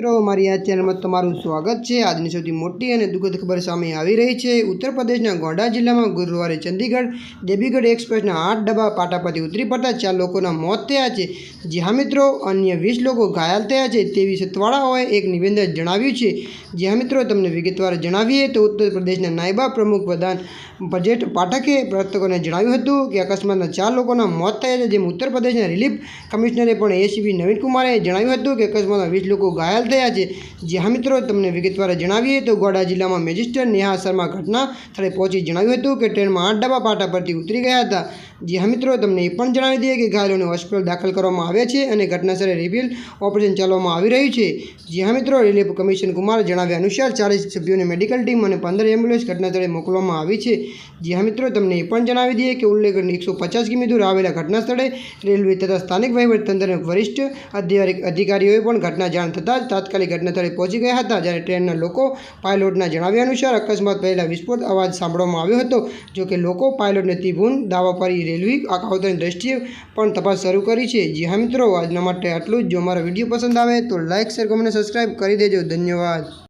મિત્રો, મારી આ ચેનલમાં તમારું સ્વાગત છે. આજની સૌથી મોટી અને દુઃખદ ખબર સામે આવી રહી છે. ઉત્તર પ્રદેશના ગોંડા જિલ્લામાં ગુરુવારે ચંદીગઢ દેબીગઢ એક્સપ્રેસના આઠ ડબ્બા પાટા પરથી ઉતરી પડતા ચાર લોકોના મોત થયા છે. જી હા, મિત્રો, અન્ય વીસ લોકો ઘાયલ થયા છે તેવી સતવાળાઓએ એક નિવેદન જણાવ્યું છે. જી હા, મિત્રો, તમને વિગતવાર જણાવીએ તો ઉત્તર પ્રદેશના નાયબા પ્રમુખ પ્રધાન બજેટ પાઠકે પ્રવર્તકોને જણાવ્યું હતું કે અકસ્માતના ચાર લોકોના મોત થયા છે, જેમ ઉત્તર પ્રદેશના રિલીફ કમિશનરે પણ એસીપી નવીન કુમારે જણાવ્યું હતું કે, અકસ્માતમાં વીસ લોકો ઘાયલ થયા છે જે હા મિત્રો તમને વિગતવાર જણાવીએ, તો ગોડા જિલ્લામાં મેજિસ્ટ્રેટ નેહા શર્મા ઘટના સ્થળે પહોંચી જણાવ્યું હતું કે ટ્રેનમાં આઠ ડબ્બા પાટા પરથી ઉતરી ગયા હતા. જ્યાં મિત્રો તમને એ પણ જણાવી દઈએ કે ઘાયલોને હોસ્પિટલ દાખલ કરવામાં આવ્યા છે અને ઘટના સ્થળે રિબિલ ઓપરેશન ચાલવામાં આવી રહ્યું છે. જ્યાં મિત્રો રિલીફ કમિશન કુમાર જણાવ્યા અનુસાર ચાલીસ સભ્યોની મેડિકલ ટીમ અને પંદર એમ્બ્યુલન્સ ઘટના સ્થળે મોકલવામાં આવી છે. જ્યાં મિત્રો તમને એ પણ જણાવી દઈએ કે ઉલ્લેખન એકસો પચાસ કિમી દૂર આવેલા ઘટના સ્થળે રેલવે તથા સ્થાનિક વહીવટતંત્રના વરિષ્ઠ અધિકારી અધિકારીઓએ પણ ઘટના જાણ થતાં જ તાત્કાલિક ઘટના સ્થળે પહોંચી ગયા હતા, જ્યારે ટ્રેનના લોકો પાયલોટના જણાવ્યા અનુસાર અકસ્માત પહેલાં વિસ્ફોટ અવાજ સાંભળવામાં આવ્યો હતો. જો કે લોકો પાયલોટને તીભૂન દાવા કરી રેલવે આકાવતરની દ્રષ્ટિએ પણ તપાસ શરૂ કરી છે. જી હા મિત્રો, આજના માટે આટલું જ. જો મારો વીડિયો પસંદ આવે તો લાઇક શેર કોમેન્ટ સબસ્ક્રાઈબ કરી દેજો. ધન્યવાદ.